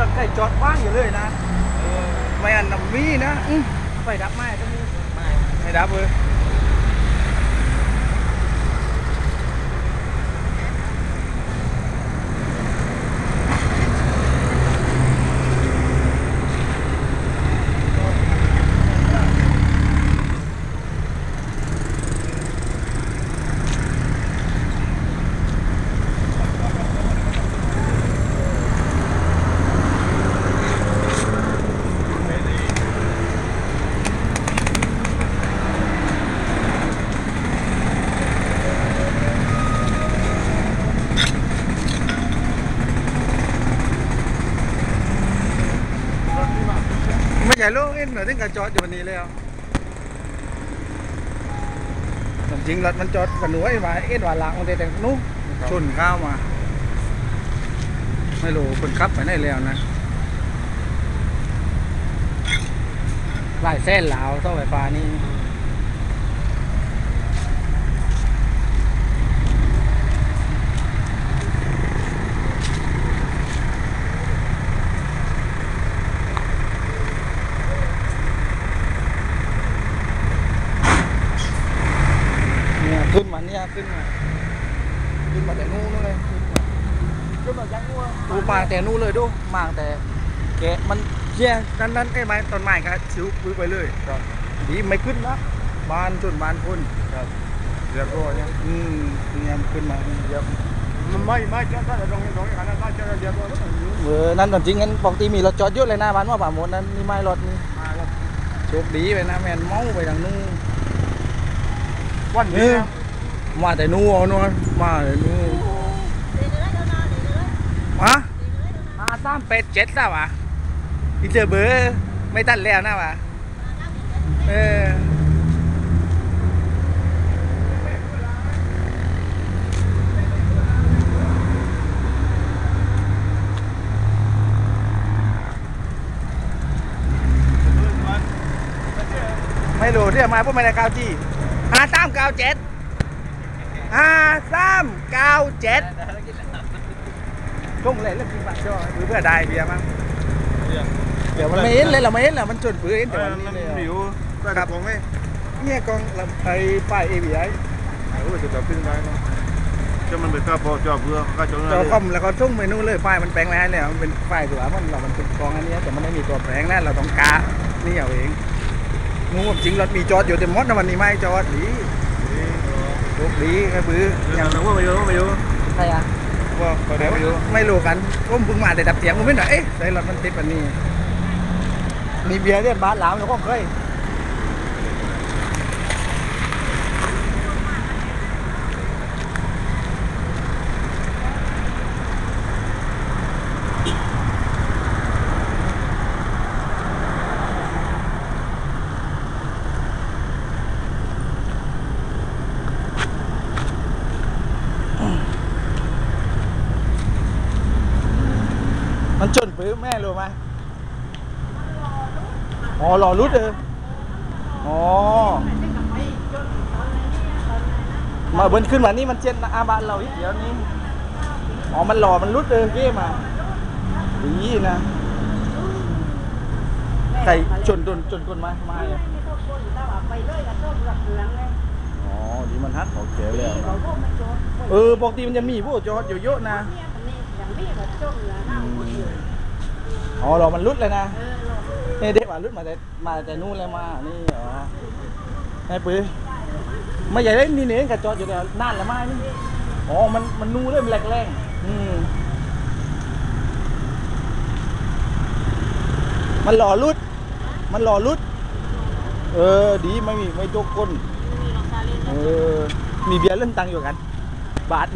รถไก่จอดว่างอยู่เลยนะไม่อันนำมีนะอื้อไฟดับไหมก็มีไม่ไม่ดับเลย ไม่ใช่โลกเอ็นเหมือนที่กระจอดอยู่วันนี้แล้วแต่จริงรถมันจอดกันหนูไอ้มาเอ็นว่าหลังมันแต่แต่นู้นชนข้าวมา ไม่รู้คนขับไปไหนแล้วนะไล่เส้นเหลาวเสาไฟฟ้านี่เนี่ย ขึ้นมาเนี่ยขึ้นมาขึ้นมาแต่นู้นเลยขึ้นมาก็แบบยังงัวดูมาแต่นู้นเลยดูมาแต่แกะมันเชี่ยนั่นนั่นไอ้ไม้ต้นไม้ครับชิวปื้อไปเลยครับดีไม่ขึ้นนะบานจนบานพุ่นครับเรียบร้อยเนี่ยอืมเนี่ยมันขึ้นมาเรียบมันไม่ไม่จะถ้าจะตรงนี้ตรงนี้ขนาดนั้นจะเรียบร้อยแล้วมันอยู่เออนั่นตอนจริงงั้นปกติมีรถจอดเยอะเลยนะบ้านว่าป่าหมดนั้นนี่ไม่รถนี่มาแล้วโชคดีไปนะแมนเมาไปทางนู้นวันนี้นะ มาแต่นู้นนู้นมาแต่นู้นมาห้าสามเป็ดเจ็ดแล้ววะอีเจอเบอร์ไม่ตันแล้วนะวะเออไม่รู้เรียกมาพวกไม่ได้เก้าจีห้าสามเก้าเจ็ด ห้าสามเก้าเจ็ดช่งเลยเรื่องจริงป่ะช่อหรือเพื่อได้เบียร์มั้งเดี๋ยวมันไม่เห็นเลยเราไม่เห็นแล้วมันจนปืนเห็นเอแต่อวันนี้มันเลยหิวคครัรับบผมไม่เนี่ยกองลำไอ้ป้ายเอวีไอโอ้ยจะจับปิ้งได้เนาะจะมันเป็นข้าวพอจอบเพื่อข้าวจอบจอคอมแล้วก็ทุ่งเมนูเลยป้ายมันแปลงไว้ให้แล้วมันเป็นป้ายตัวมันเรามันเป็นกองอันเนี้ยแต่มันไม่มีตัวแปลงนะเราต้องกานี่เอาเองงูจริงรถมีจอดอยู่แต่มดนะวันนี้ไม่จอดดีโชคดีไอ้บื้ออยัย่างงนั้นว่าไม่รู้ไม่รู้ใครอะว่าเดี๋ยวไม่รู้ไม่รู้กันผมเพิ่งมาแต่ดับเสียงผมไม่หน่อยเอ๊ะใส่รถมันติดแบบนี้มีเบียร์เรียนบ้านหลามแล้วก็เคย มันจนปื้อแม่รู้ไหมอ๋อหล่อรุดเอออ๋อมาเบิ้นขึ้นมานี่มันเจนอาบานเราอีกเดี๋ยวนี้ อ๋อ มันหล่อ มันรุดเออเก้มาดีนะใครจนจนจนคนมามาอ๋อ ดีมันฮักเขาเจ๋แล้วเออปกติมันจะมีพวกจอดเยอะๆนะ อ๋อเรามันรุดเลยนะนี่เด็กว่ารุดมาแต่มาแต่นู่นเลยมานี่อ๋อให้ปื้อไม่ใหญ่เลยนี่เนี่ยกับจอดอยู่แต่นานแล้วมานี่อ๋อมันมันนู่นเลยมันแรงแรงอืมมันหล่อรุด มันหล่อรุด เออ ดีไม่มีไม่โจกก้นเออมีเบียร์เล่นตังค์อยู่กัน บาท